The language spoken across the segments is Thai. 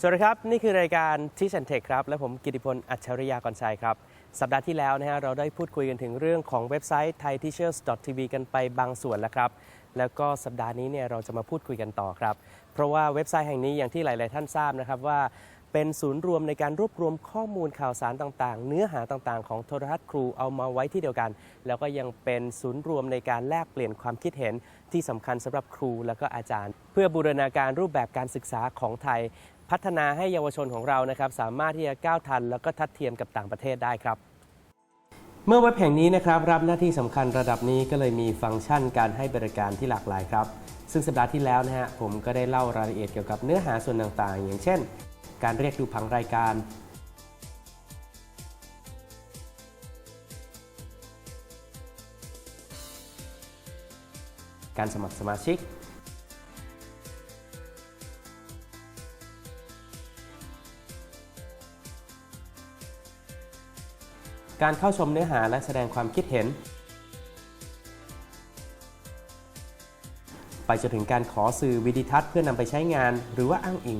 สวัสดีครับ นี่คือรายการ Teach and Tech ครับ และผมกิติพลอัจฉริยากรชัยครับ สัปดาห์ที่แล้วนะฮะเราได้พูดคุยกันถึงเรื่องของเว็บไซต์ thaiteachers.tv กันไปบางส่วนแล้วครับ แล้วก็สัปดาห์นี้เนี่ยเราจะมาพูดคุยกันต่อครับ เพราะว่าเว็บไซต์แห่งนี้อย่างที่หลาย ๆ ท่านทราบนะครับว่าเป็นศูนย์รวมในการรวบรวมข้อมูลข่าวสารต่างๆ เนื้อหาต่างๆ ของโทรทัศน์ครูเอามาไว้ที่เดียวกัน แล้วก็ยังเป็นศูนย์รวมในการแลกเปลี่ยนความคิดเห็นที่สำคัญสำหรับครูและก็อาจารย์ เพื่อบูรณาการรูปแบบการศึกษาของไทย พัฒนาให้เยาวชนของเรานะครับสามารถที่จะก้าวทัน แล้วก็ทัดเทียมกับต่างประเทศได้ครับเมื่อเว็บแห่งนี้นะครับรับหน้าที่สำคัญระดับนี้ก็เลยมีฟังก์ชันการให้บริการที่หลากหลายครับ ซึ่งสัปดาห์ที่แล้วนะฮะผมก็ได้เล่ารายละเอียดเกี่ยวกับเนื้อหาส่วนต่างๆ อย่างเช่น การเรียกดูผังรายการ การสมัครสมาชิก การเข้าชมเนื้อหาและแสดงความคิดเห็น ไปจนถึงการขอสื่อวิดิทัศน์เพื่อนำไปใช้งาน หรือว่าอ้างอิง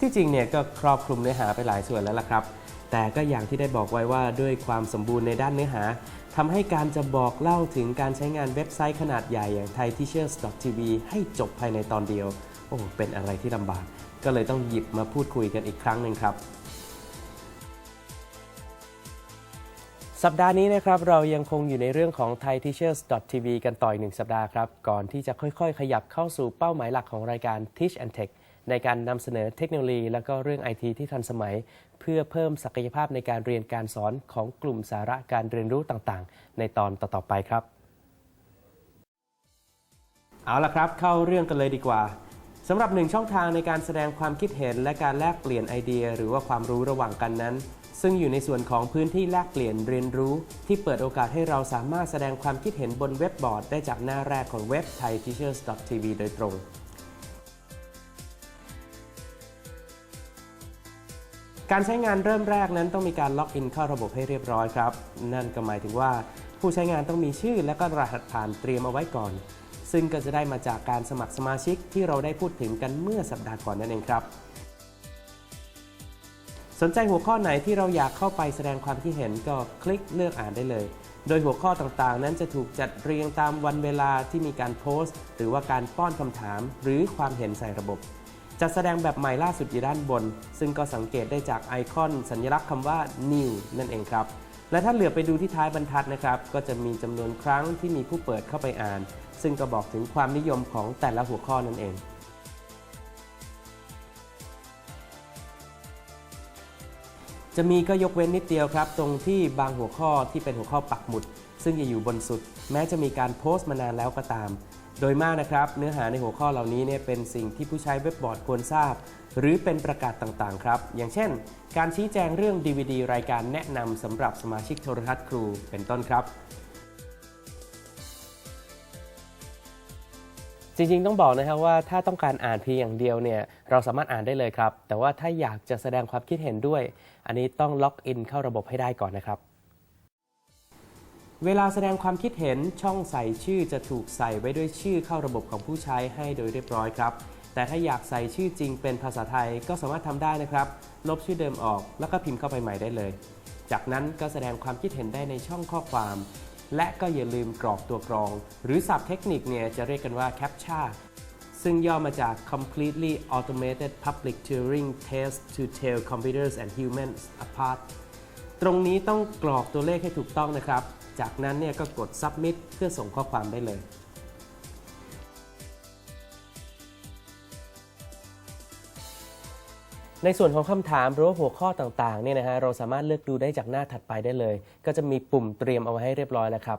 ที่จริงเนี่ยก็ครอบคลุมเนื้อหาไปหลายส่วนแล้วล่ะครับ แต่ก็อย่างที่ได้บอกไว้ว่าด้วยความสมบูรณ์ในด้านเนื้อหาทำให้การจะบอกเล่าถึงการใช้งานเว็บไซต์ขนาดใหญ่อย่าง thaiteachers.tv ให้จบภายในตอนเดียว โอ้ เป็นอะไรที่ลำบาก ก็เลยต้องหยิบมาพูดคุยกันอีกครั้งหนึ่งครับ สัปดาห์นี้นะครับเรายังคงอยู่ในเรื่องของ thaiteachers.tv กันต่ออีกหนึ่งสัปดาห์ครับ ก่อนที่จะค่อยๆ ขยับเข้าสู่เป้าหมายหลักของรายการ Teach and Tech ในการนำเสนอเทคโนโลยี และก็เรื่อง IT ที่ทันสมัย เพื่อเพิ่มศักยภาพในการเรียนการสอนของกลุ่มสาระการเรียนรู้ต่างๆ ในตอนต่อๆไปครับ เอาละครับ เข้าเรื่องกันเลยดีกว่าสำหรับหนึ่งช่องทางในการแสดงความคิดเห็น และการแลกเปลี่ยนไอเดีย หรือว่าความรู้ระหว่างกันนั้น ซึ่งอยู่ในส่วนของพื้นที่แลกเปลี่ยนเรียนรู้ ที่เปิดโอกาสให้เราสามารถแสดงความคิดเห็นบนเว็บบอร์ดได้จากหน้าแรกของเว็บ thaiteachers.tv โดยตรงการใช้งานเริ่มแรกนั้นต้องมีการล็อกอินเข้าระบบให้เรียบร้อยครับ นั่นก็หมายถึงว่าผู้ใช้งานต้องมีชื่อและก็รหัสผ่านเตรียมเอาไว้ก่อน ซึ่งก็จะได้มาจากการสมัครสมาชิกที่เราได้พูดถึงกันเมื่อสัปดาห์ก่อนนั่นเองครับ สนใจหัวข้อไหนที่เราอยากเข้าไปแสดงความคิดเห็นก็คลิกเลือกอ่านได้เลย โดยหัวข้อต่างๆ นั้นจะถูกจัดเรียงตามวันเวลาที่มีการโพสต์ หรือว่าการป้อนคำถาม หรือความเห็นใส่ระบบ จัดแสดงแบบใหม่ล่าสุดอยู่ด้านบน ซึ่งก็สังเกตได้จากไอคอนสัญลักษณ์คำว่า new นั่นเองครับ และถ้าเหลือไปดูที่ท้ายบรรทัดนะครับ ก็จะมีจำนวนครั้งที่มีผู้เปิดเข้าไปอ่าน ซึ่งก็บอกถึงความนิยมของแต่ละหัวข้อนั่นเอง จะมีก็ยกเว้นนิดเดียวครับ ตรงที่บางหัวข้อที่เป็นหัวข้อปักหมุด ซึ่งจะอยู่บนสุด แม้จะมีการโพสต์มานานแล้วก็ตาม โดยมากนะครับ เนื้อหาในหัวข้อเหล่านี้เนี่ยเป็นสิ่งที่ผู้ใช้เว็บบอร์ดควรทราบ หรือเป็นประกาศต่างๆ ครับ อย่างเช่น การชี้แจงเรื่อง DVD รายการแนะนำสำหรับสมาชิกโทรทัศน์ครูเป็นต้นครับจริงๆ ต้องบอกนะครับว่าถ้าต้องการอ่านเพียงอย่างเดียวเนี่ยเราสามารถอ่านได้เลยครับ แต่ว่าถ้าอยากจะแสดงความคิดเห็นด้วย อันนี้ต้องล็อกอินเข้าระบบให้ได้ก่อนนะครับ เวลาแสดงความคิดเห็นช่องใส่ชื่อจะถูกใส่ไว้ด้วยชื่อเข้าระบบของผู้ใช้ให้โดยเรียบร้อยครับ แต่ถ้าอยากใส่ชื่อจริงเป็นภาษาไทยก็สามารถทำได้นะครับ ลบชื่อเดิมออกแล้วก็พิมพ์เข้าไปใหม่ได้เลย จากนั้นก็แสดงความคิดเห็นได้ในช่องข้อความและก็อย่าลืมกรอกตัวกรอง หรือศัพท์เทคนิคเนี่ยจะเรียกกันว่า CAPTCHA ซึ่งย่อมาจาก Completely Automated Public Turing Test to Tell Computers and Humans Apart ตรงนี้ต้องกรอกตัวเลขให้ถูกต้องนะครับ จากนั้นเนี่ยก็กด Submit เพื่อส่งข้อความได้เลยในส่วนของคำถามหรือว่าหัวข้อต่างๆเนี่ยนะฮะเราสามารถเลือกดูได้จากหน้าถัดไปได้เลย ก็จะมีปุ่มเตรียมเอาไว้ให้เรียบร้อยแล้วครับ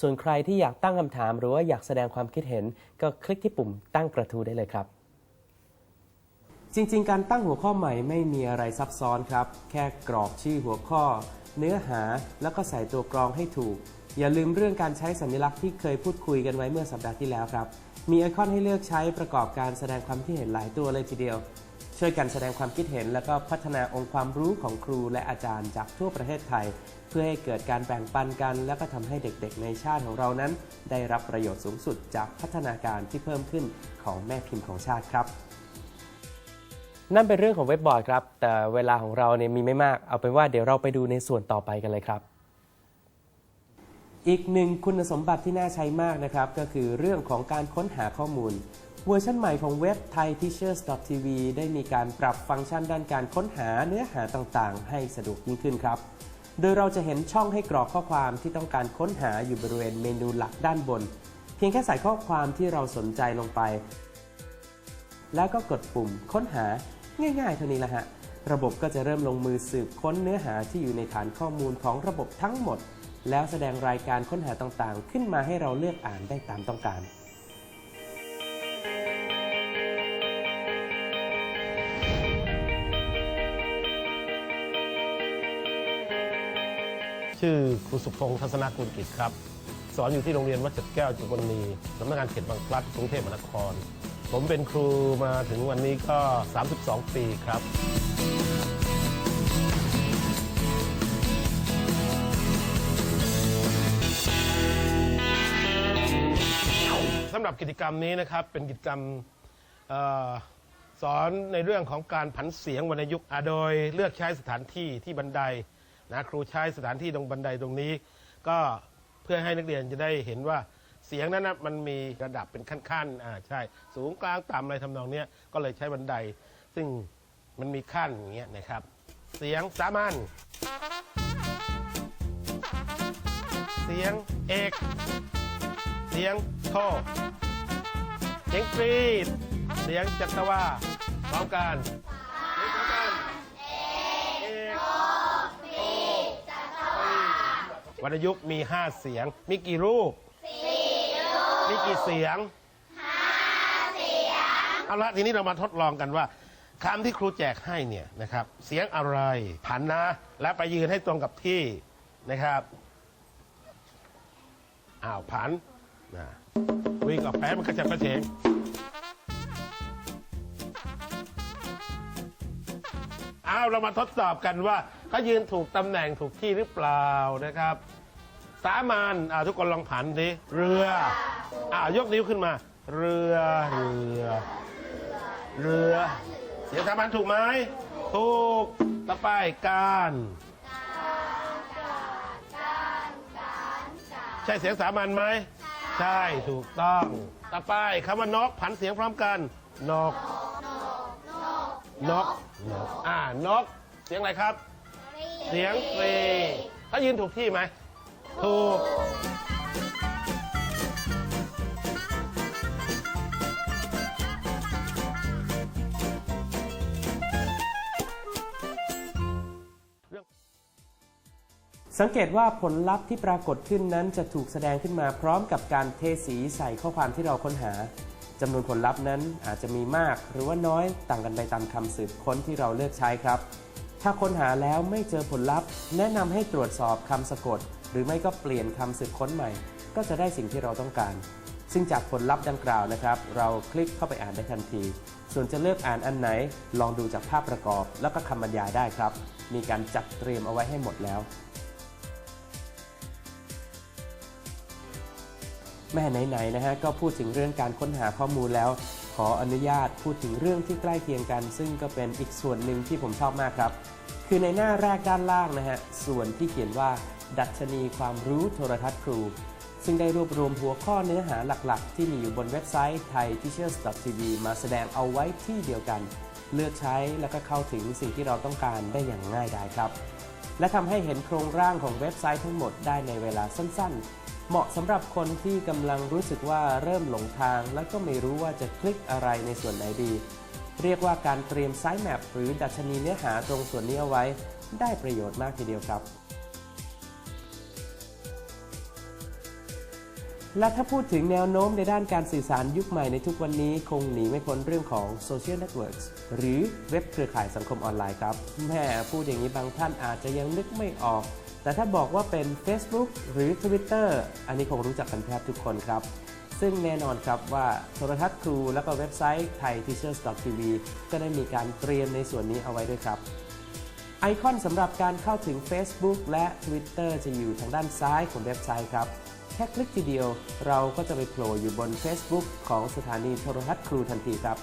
ส่วนใครที่อยากตั้งคำถาม หรือว่าอยากแสดงความคิดเห็น ก็คลิกที่ปุ่มตั้งกระทู้ได้เลยครับ จริงๆ การตั้งหัวข้อใหม่ไม่มีอะไรซับซ้อนครับ แค่กรอกชื่อหัวข้อ เนื้อหาแล้วก็ใส่ตัวกรองให้ถูก อย่าลืมเรื่องการใช้สัญลักษณ์ที่เคยพูดคุยกันไว้เมื่อสัปดาห์ที่แล้วครับ มีไอคอนให้เลือกใช้ประกอบการแสดงความคิดเห็นหลายตัวเลยทีเดียว ช่วยกันแสดงความคิดเห็น และก็พัฒนาองค์ความรู้ของครูและอาจารย์จากทั่วประเทศไทย เพื่อให้เกิดการแบ่งปันกัน และก็ทำให้เด็กๆ ในชาติของเรานั้น ได้รับประโยชน์สูงสุดจากพัฒนาการที่เพิ่มขึ้นของแม่พิมพ์ของชาติครับ นั่นเป็นเรื่องของเว็บบอร์ดครับ แต่เวลาของเราเนี่ยมีไม่มาก เอาเป็นว่าเดี๋ยวเราไปดูในส่วนต่อไปกันเลยครับอีกหนึ่งคุณสมบัติที่น่าใช้มากนะครับ ก็คือเรื่องของการค้นหาข้อมูล เวอร์ชันใหม่ของเว็บ thaiteachers.tv ได้มีการปรับฟังก์ชันด้านการค้นหาเนื้อหาต่างๆ ให้สะดวกยิ่งขึ้นครับ โดยเราจะเห็นช่องให้กรอกข้อความที่ต้องการค้นหาอยู่บริเวณเมนูหลักด้านบน เพียงแค่ใส่ข้อความที่เราสนใจลงไป แล้วก็กดปุ่มค้นหาง่ายๆเท่านี้แหละฮะ ระบบก็จะเริ่มลงมือสืบค้นเนื้อหาที่อยู่ในฐานข้อมูลของระบบทั้งหมด แล้วแสดงรายการค้นหาต่างๆ ขึ้นมาให้เราเลือกอ่านได้ตามต้องการ ชื่อครูสุพงศ์ทัศนกุลกิจครับ สอนอยู่ที่โรงเรียนวัดจัดแก้วจุฬานีสำนักงานเขตบางพลัดกรุงเทพมหานคร ผมเป็นครูมาถึงวันนี้ก็ 32 ปีครับ สำหรับกิจกรรมนี้นะครับ เป็นกิจกรรมเออสอนในเรื่องของการผันเสียงวรรณยุกต์อะโดยเลือกใช้สถานที่ที่บันได นะครูใช้สถานที่ตรงบันไดตรงนี้ ก็เพื่อให้นักเรียนจะได้เห็นว่าเสียงนั้นนะมันมีระดับเป็นขั้นๆอ่าใช่ สูงกลางต่ำอะไรทำนองเนี้ยก็เลยใช้บันได ซึ่งมันมีขั้นอย่างเงี้ยนะครับ เสียงสามัญเสียงเอก เสียงโทเสียงกรีด เสียงจัตวาพร้อมกัน รรณยุกต์มี 5 เสียง มีกี่รูป มีกี่เสียง 5 เสียง เอาละทีนี้เรามาทดลองกันว่าคำที่ครูแจกให้เนี่ยนะครับ เสียงอะไรผันนะ และไปยืนให้ตรงกับที่นะครับ อ้าวผันนะวิ่งออกไปให้มันกระจับกระเฉงอ้าวเรามาทดสอบกันว่าเขายืนถูกตำแหน่งถูกที่หรือเปล่านะครับ สามัญอ่าทุกคนลองผันดิเรือ อ่ายกนิ้วขึ้นมา เรือ เรือ เรือ เสียงสามัญถูกไหมถูกต่อไปการใช่เสียงสามัญไหมใช่ถูกต้อง ต่อไปคำว่านกผันเสียงพร้อมกันนกนกนกอ่านก เสียงอะไรครับ เสียงตรีเขายืนถูกที่ไหม ถูกสังเกตว่าผลลัพธ์ที่ปรากฏขึ้นนั้นจะถูกแสดงขึ้นมาพร้อมกับการเทสีใส่ข้อความที่เราค้นหาจำนวนผลลัพธ์นั้นอาจจะมีมากหรือว่าน้อยต่างกันไปตามคำสืบค้นที่เราเลือกใช้ครับ ถ้าค้นหาแล้วไม่เจอผลลัพธ์ แนะนำให้ตรวจสอบคำสะกด หรือไม่ก็เปลี่ยนคำสืบค้นใหม่ ก็จะได้สิ่งที่เราต้องการ ซึ่งจากผลลัพธ์ดังกล่าวนะครับ เราคลิกเข้าไปอ่านได้ทันที ส่วนจะเลือกอ่านอันไหน ลองดูจากภาพประกอบ แล้วก็คำบรรยายได้ครับ มีการจัดเตรียมเอาไว้ให้หมดแล้วแม่ไหนๆนะฮะก็พูดถึงเรื่องการค้นหาข้อมูลแล้ว ขออนุญาตพูดถึงเรื่องที่ใกล้เคียงกัน ซึ่งก็เป็นอีกส่วนหนึ่งที่ผมชอบมากครับ คือในหน้าแรกด้านล่างนะฮะส่วนที่เขียนว่า ดัชนีความรู้โทรทัศน์ครู ซึ่งได้รวบรวมหัวข้อเนื้อหาหลักๆ ที่มีอยู่บนเว็บไซต์ thaiteachers.tv มาแสดงเอาไว้ที่เดียวกัน เลือกใช้แล้วก็เข้าถึงสิ่งที่เราต้องการได้อย่างง่ายดายครับ และทำให้เห็นโครงร่างของเว็บไซต์ทั้งหมดได้ในเวลาสั้นๆ เหมาะสำหรับคนที่กำลังรู้สึกว่าเริ่มหลงทาง และก็ไม่รู้ว่าจะคลิกอะไรในส่วนไหนดี เรียกว่าการเตรียมไซต์แมปหรือดัชนีเนื้อหาตรงส่วนนี้เอาไว้ ได้ประโยชน์มากทีเดียวครับ และถ้าพูดถึงแนวโน้มในด้านการสื่อสารยุคใหม่ในทุกวันนี้ คงหนีไม่พ้นเรื่องของโซเชียลเน็ตเวิร์กหรือเว็บเครือข่ายสังคมออนไลน์ครับแม่พูดอย่างนี้บางท่านอาจจะยังนึกไม่ออก แต่ถ้าบอกว่าเป็น Facebook หรือ Twitter อันนี้คงรู้จักกันแทบทุกคนครับ ซึ่งแน่นอนครับว่าโทรทัศน์ครู และก็เว็บไซต์ thaiteachers.tv ก็ได้มีการเตรียมในส่วนนี้เอาไว้ด้วยครับไอคอนสำหรับการเข้าถึง Facebook และ Twitter จะอยู่ทางด้านซ้ายของเว็บไซต์ครับ แค่คลิกทีเดียว เราก็จะไปโผล่อยู่บน Facebook ของสถานีโทรทัศน์ครูทันทีครับ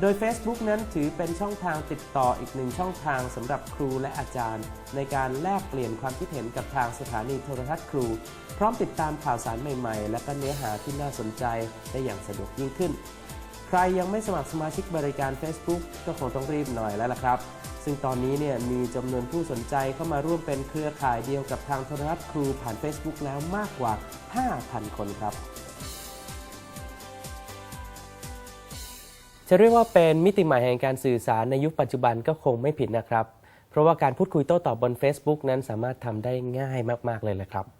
โดย Facebook นั้นถือเป็นช่องทางติดต่ออีกหนึ่งช่องทางสำหรับครูและอาจารย์ ในการแลกเปลี่ยนความคิดเห็นกับทางสถานีโทรทัศน์ครู พร้อมติดตามข่าวสารใหม่ ๆ และก็เนื้อหาที่น่าสนใจได้อย่างสะดวกยิ่งขึ้น ใครยังไม่สมัครสมาชิกบริการ Facebook ก็คงต้องรีบหน่อยแล้วล่ะครับ ซึ่งตอนนี้เนี่ยมีจำนวนผู้สนใจเข้ามาร่วมเป็นเครือข่ายเดียวกับทางโทรทัศน์ครูผ่าน Facebook แล้วมากกว่า 5,000 คนครับ จะเรียกว่าเป็นมิติใหม่แห่งการสื่อสารในยุคปัจจุบันก็คงไม่ผิดนะครับ เพราะว่าการพูดคุยโต้ตอบบน Facebook นั้นสามารถทำได้ง่ายมาก ๆ เลยแหละครับ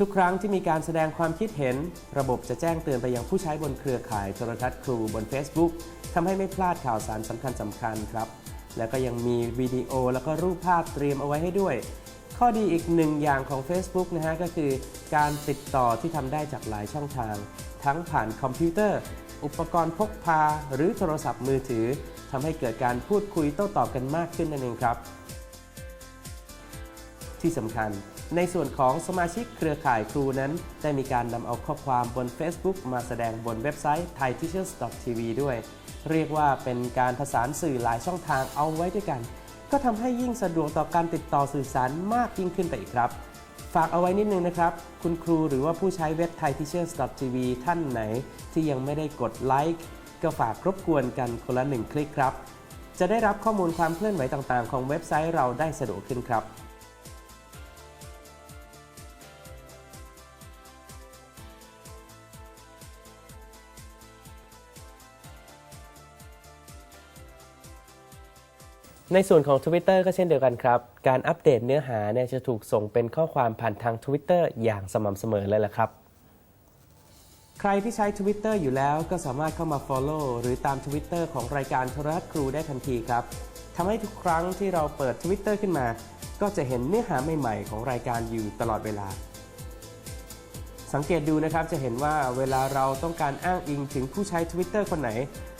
ทุกครั้งที่มีการแสดงความคิดเห็น ระบบจะแจ้งเตือนไปยังผู้ใช้บนเครือข่ายโทรทัศน์ครูบน Facebook ทำให้ไม่พลาดข่าวสารสำคัญสำคัญครับ แล้วก็ยังมีวิดีโอแล้วก็รูปภาพเตรียมเอาไว้ให้ด้วย ข้อดีอีกหนึ่งอย่างของ Facebook นะฮะก็คือ การติดต่อที่ทำได้จากหลายช่องทาง ทั้งผ่านคอมพิวเตอร์ อุปกรณ์พกพา หรือโทรศัพท์มือถือทำให้เกิดการพูดคุยโต้ตอบกันมากขึ้นนั่นเองครับ ที่สำคัญ ในส่วนของสมาชิกเครือข่ายครูนั้น ได้มีการนำเอาข้อความบน Facebook มาแสดงบนเว็บไซต์ thaiteachers.tv ด้วย เรียกว่าเป็นการผสานสื่อหลายช่องทางเอาไว้ด้วยกัน ก็ทำให้ยิ่งสะดวกต่อการติดต่อสื่อสารมากยิ่งขึ้นไปอีกครับ ฝากเอาไว้นิดนึงนะครับ คุณครูหรือว่าผู้ใช้เว็บ thaiteachers.tv ท่านไหน ที่ยังไม่ได้กดไลค์ก็ฝากรบกวนกันคนละหนึ่งคลิกครับ จะได้รับข้อมูลความเคลื่อนไหวต่างๆ ของเว็บไซต์เราได้สะดวกขึ้นครับ ในส่วนของ Twitter ก็เช่นเดียวกันครับ การอัปเดตเนื้อหาเนี่ยจะถูกส่งเป็นข้อความผ่านทาง Twitter อย่างสม่ำเสมอเลยล่ะครับ ใครที่ใช้ Twitter อยู่แล้วก็สามารถเข้ามา Follow หรือตาม Twitter ของรายการโทรทัศน์ครูได้ทันทีครับทำให้ทุกครั้งที่เราเปิด Twitter ขึ้นมา ก็จะเห็นเนื้อหาใหม่ๆ ของรายการอยู่ตลอดเวลา สังเกตดูนะครับจะเห็นว่าเวลาเราต้องการอ้างอิงถึงผู้ใช้ Twitter คนไหน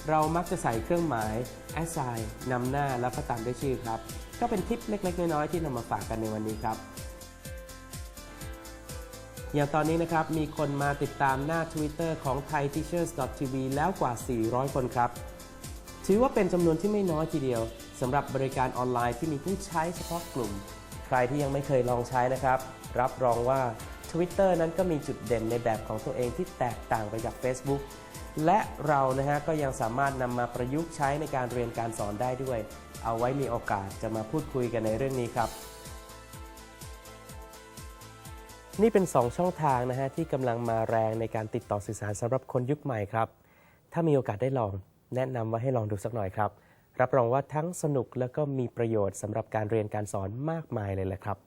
เรามักจะใส่เครื่องหมาย assign นำหน้าแล้วก็ตามด้วยชื่อครับ ก็เป็นทิปเล็ก ๆ น้อยๆที่นำมาฝากกันในวันนี้ครับ อย่างตอนนี้นะครับ มีคนมาติดตามหน้า Twitter ของ thaiteachers.tv แล้วกว่า 400 คนครับ ถือว่าเป็นจำนวนที่ไม่น้อยทีเดียวสำหรับบริการออนไลน์ที่มีผู้ใช้เฉพาะกลุ่ม ใครที่ยังไม่เคยลองใช้นะครับ รับรองว่า Twitter นั้นก็มีจุดเด่นในแบบของตัวเองที่แตกต่างไปจาก Facebook และเรานะฮะก็ยังสามารถนำมาประยุกต์ใช้ในการเรียนการสอนได้ด้วย เอาไว้มีโอกาสจะมาพูดคุยกันในเรื่องนี้ครับ นี่เป็น 2 ช่องทางนะฮะที่กำลังมาแรงในการติดต่อสื่อสารสำหรับคนยุคใหม่ครับ ถ้ามีโอกาสได้ลอง แนะนำว่าให้ลองดูสักหน่อยครับ รับรองว่าทั้งสนุกและก็มีประโยชน์สำหรับการเรียนการสอนมากมายเลยแหละครับ